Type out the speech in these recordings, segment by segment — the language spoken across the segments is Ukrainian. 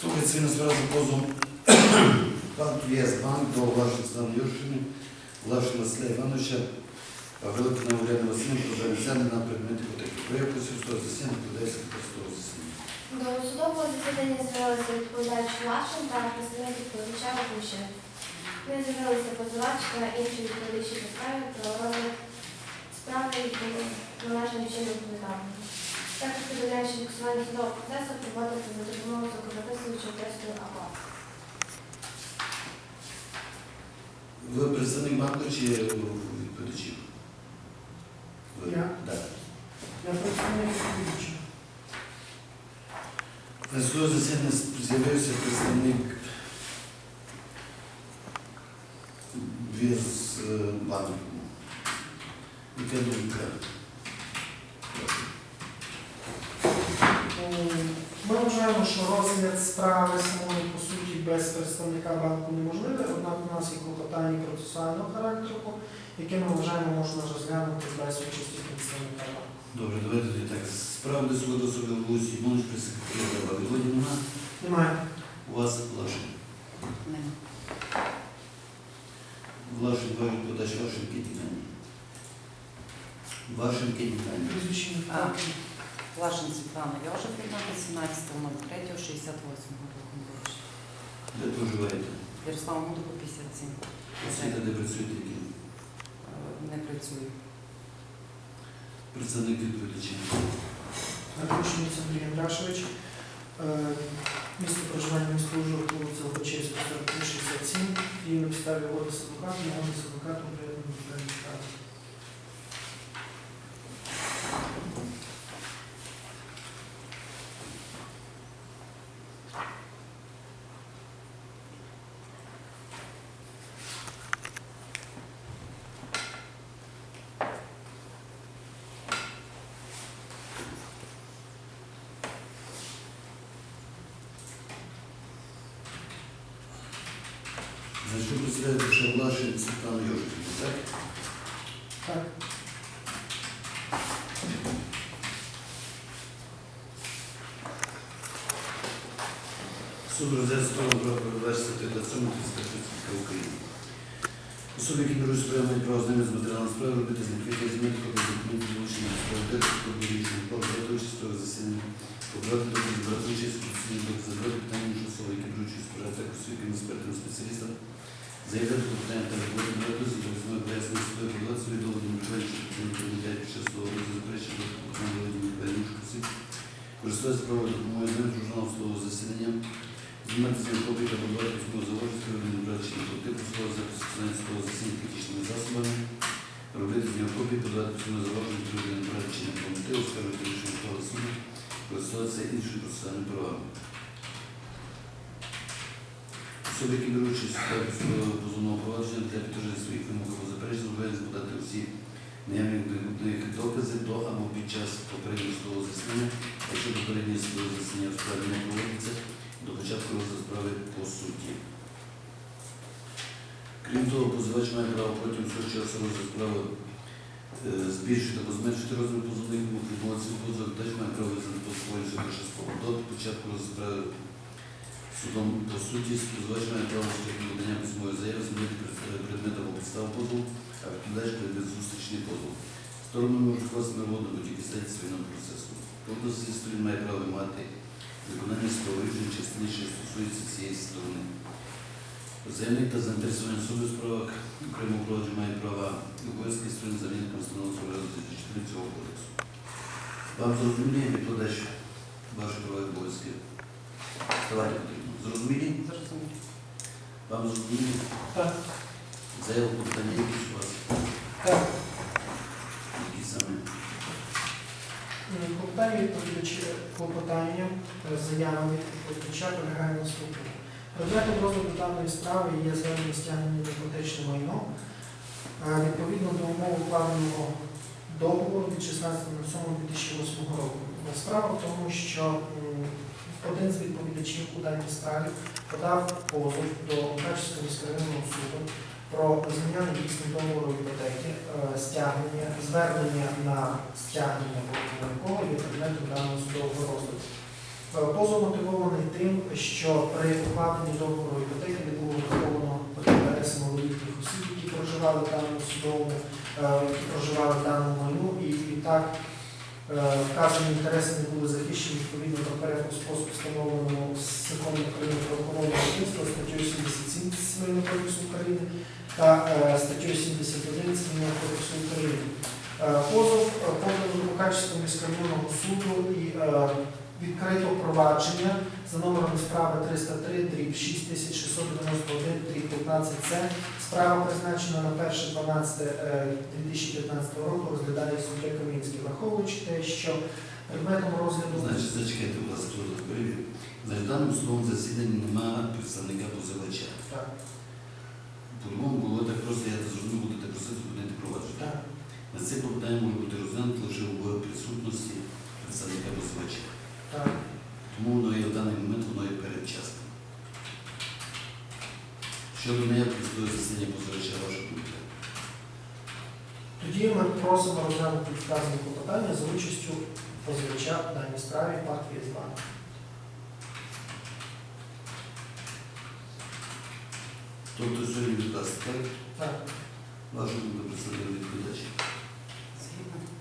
Слухається він зразу позов банк ЄС банк до Влашица Юршини, Влашина Василя Івановича, Великина Уряна Васильівна про перенесення на предмет іпотеки. Проєкту сільського засідання подається до засідання. До судового засідання з'явилися відповідач Лашин та представник відповідача Гущин. Не з'явилися позивач та інші відповідачі по справі про розгляд справи від належним чином повідомлення. Також повідомляючи фіксування судового процесу проводиться за допомогою звукозаписуючого тесту АПА. Ви представник банку чи відповідачів? Ви? Я. Так. Я представник відповідача. На судове засідання з'явився представник Ми вважаємо, що розгляд справи самої по суті без представника банку неможливий, однак у нас є клопотання процесуального характеру, яке ми вважаємо можна розглянути без участі представника банку. Добре, давайте тоді так. Справа до суду особи Лусі Іванович при секретарі. Нема. Немає. У вас Лашин. Влашин, ваш подач вашим кидіння. Вашим кидіння. Прізвище не так. Лашин Світлана Йожефівна, 18.03.68 року народження. Де проживаєте? Ярослава Мудрого, 57. Освіта, де працюєте які? Е, Не працюю. Представник відповідачів. Нарушений Андрій Андрашевич. Е, Місто проживання місто Ужгород, вулиця Лобачевська, 4367. І на підставі угоди з адвокатом, угоди адвокатом до справи. Що представляєте, що Влашин Світлана так? Так. Суд розгляд справи про передбачення статті 27 Конституції України. Особи, які беруть справи, мають право знайомити з матеріалом справи, робити з них відео, змінити копії документів, долучення до справи, дати копії рішення, побрати участь в судових засіданнях, побрати докази, брати участь у засіданні докази, задавати питання між особи, які беруть участь в справі, також суддям, експертам, спеціалістам, заявляти клопотання та роботи на та визнати пояснення судові, подавати свої доводи, мотивації, що підтримують комітет під час розгляду, заперечення до доводів відповідних осіб, користуватися правовою допомогою з журналу судового засідання, Знімати з копії та подавати письмову заложу з приводу необрачення плати послуги за посилання судового засідання технічними засобами, робити з нього копії, подавати письмову заложу з приводу необрачення плати, оскаржувати рішення справи суду, користуватися іншими процесуальними правами. Участь у справі судового позовного провадження для підтвердження своїх вимог заперечень, зобов'язані подати всі наявні докази до або під час попереднього судового засідання, якщо попереднє судове засідання в справі не проводиться, до початку розгляду справи по суті. Крім того, позивач має право протягом цього часу розгляду справи е, збільшити або зменшити розмір позовних вимог відмовитися від позову, теж має право визнати позовою перше. До початку розгляду справи судом по суті, має право на надання письмової заяви, змінити пред- предмет або підставу позову, а відповідач предмет зустрічний позов. Сторони можуть вкласти на воду будь-які цивільного процесу. Тобто зі сторін має право мати виконання справових частини, що стосується цієї сторони. Заявник та заінтересовані особи в справах окремого провадження має права обов'язки сторін замінником встановленого частини цього кодексу. Вам зрозуміє відкладач ваші права і обов'язки? Потрібно. Зрозумілі? Вам зрозумілі? Так. Заявку питання якісь у вас? Так. Які саме? Клопотання відповідачі клопотання е, заявами відповідача полягає наступне. Предметом розгляду даної справи є звернення стягнення іпотечне майно. Е, Відповідно до умов укладеного договору від 16.07.2008 року. Е, Справа в тому, що один з відповідачів у даній справі подав позов до Мукачівського міськрайонного суду про визнання недійсним договору іпотеки, е, стягнення, звернення на стягнення якого є предметом даного судового розгляду. Е, Позов мотивований тим, що при укладенні договору іпотеки не було враховано інтереси малолітніх осіб, які проживали в даному судовому, е, які проживали в даному майну, і е, вказані інтереси не були захищені відповідно до порядку способу встановленому законом України про охорону дитинства статтею 77 Цивільного кодексу України та е, статтею 71 Цивільного кодексу України. Е, Позов е, подано до Мукачівського міськрайонного суду і е, відкрито провадження за номером справи 303 дріб 6691 дріб 15 С. Справа призначена на 1.12.2015 року, розглядає суддя Камінський, враховуючи те, що предметом розгляду Значить, зачекайте, будь ласка, хто тут. Значить, в даному судовому засіданні немає представника позивача. так, По-другому було так просто, я зрозумів, будете просити зупинити провадження. так, На це питання може бути розглянуто лише в присутності представника позивача. так. Тому воно є в даний момент воно є передчасним. Щодо неявки судового засідання позивача, ваша думка. Тоді ми просимо розглянути вказані клопотання за участю позивача в даній справі партії з. Тобто сьогодні так? Так. Ваша думка представник відповідача. Згідно.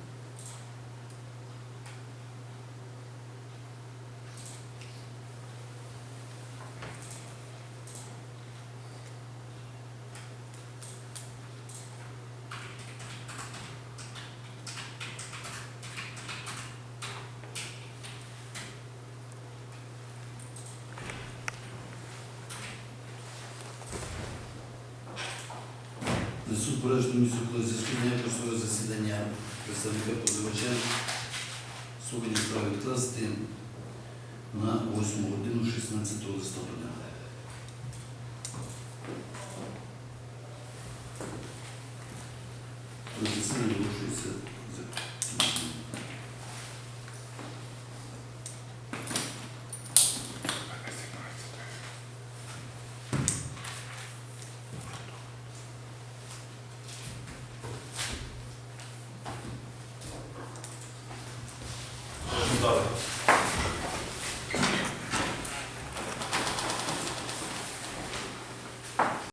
На суд порежному місцю, коли зв'язку з судове засідання представника позивача слухання справи відкласти на 8 годину 16 листопада.